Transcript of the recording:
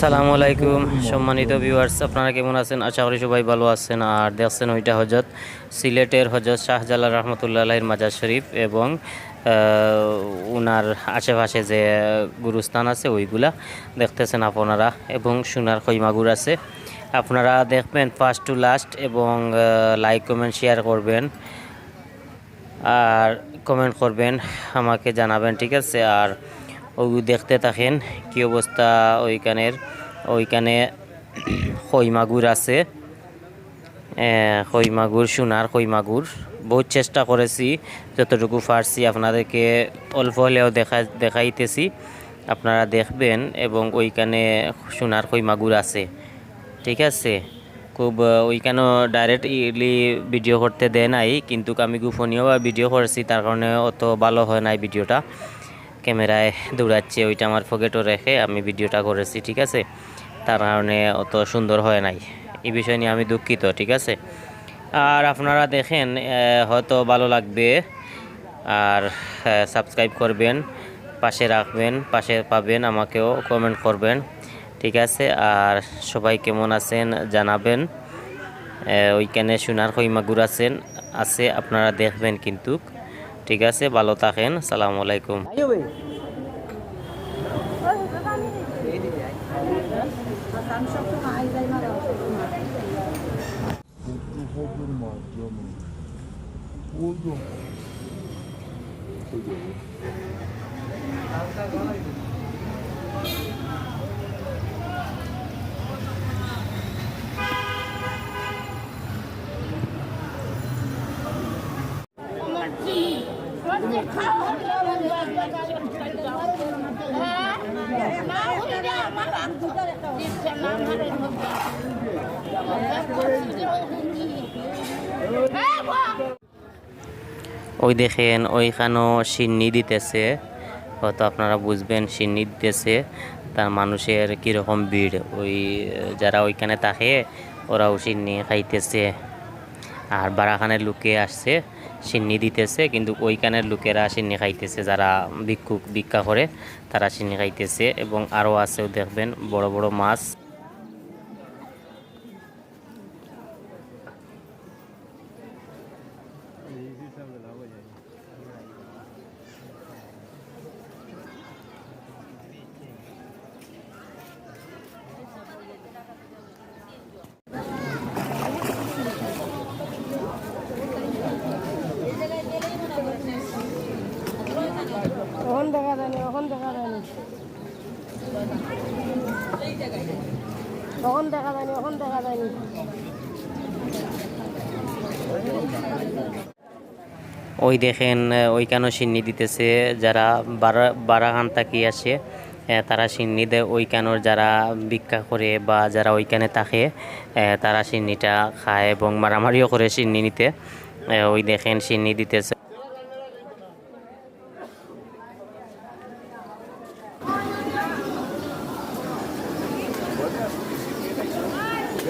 সালামু আলাইকুম, সম্মানিত ভিউয়ার্স আপনারা কেমন আছেন? আশা করি সবাই ভালো আছেন। আর দেখছেন ওইটা হজরত সিলেটের হজরত শাহজালাল রহমতুল্লাহের মাজার শরীফ এবং উনার আশেপাশে যে গুরুস্থান আছে ওইগুলা দেখতেছেন আপনারা এবং সোনার খৈমাগুর আছে। আপনারা দেখবেন ফার্স্ট টু লাস্ট এবং লাইক কমেন্ট শেয়ার করবেন। আর কমেন্ট করবেন, আমাকে জানাবেন, ঠিক আছে? আর ওই দেখতে থাকেন কি অবস্থা ওইখানের, ওইখানে খই মাগুর আছে। খই মাগুর সোনার খই মাগুর বহুত চেষ্টা করেছি, যতটুকু পারছি আপনাদেরকে অল্প হলেও দেখা, দেখাইতেছি। আপনারা দেখবেন এবং ওইখানে সোনার খই মাগুর আছে। ঠিক আছে? খুব ওইখানেও ডাইরেক্ট ইলি ভিডিও করতে দেয় নাই, কিন্তু আমি গোপনীয়ভাবে ভিডিও করেছি, তার কারণে অত ভালো হয় নাই ভিডিওটা ক্যামেরায় দৌড়াচ্ছে, ওইটা আমার পকেটও রেখে আমি ভিডিওটা করেছি, ঠিক আছে? তার কারণে অত সুন্দর হয় নাই। এই বিষয় নিয়ে আমি দুঃখিত, ঠিক আছে? আর আপনারা দেখেন হয়তো ভালো লাগবে। আর সাবস্ক্রাইব করবেন, পাশে রাখবেন, পাশে পাবেন, আমাকেও কমেন্ট করবেন, ঠিক আছে? আর সবাই কেমন আছেন জানাবেন। ওইখানে সোনার খৈমাগুর আছেন, আছে, আপনারা দেখবেন কিন্তু। ঠিক আছে ভালো থাকেন সালামু আলাইকুম Vurma canım. ওই দেখেন, ওইখানেও সিন্নি দিতেছে। হয়তো আপনারা বুঝবেন, সিন্নি দিতেছে। তার মানুষের কীরকম ভিড়। ওই, যারা ওইখানে থাকে, ওরাও সিন্নি খাইতেছে। আর বারাখানের লোকে আসছে, সিন্নি দিতেছে, কিন্তু ওইখানের লোকেরা সিন্নি খাইতেছে, যারা ভিক্ষুক ভিক্ষা করে, তারা সিন্নি খাইতেছে এবং আরও আছেও দেখবেন, বড় বড় মাছ এখন দেখা যায়নি এখন দেখা যায়নি তখন দেখা যায়নি এখন দেখা যায়নি। ওই দেখেন ওইখানেও সিন্নি দিতেছে, যারা বারা বারাহান তাকি আসে তারা সিন্নি দেয় ওইখানোর যারা ভিক্ষা করে বা যারা ওইখানে থাকে তারা সিন্নিটা খায় এবং মারামারিও করে সিন্নি নিতে। ওই দেখেন, সিন্নি দিতেছে।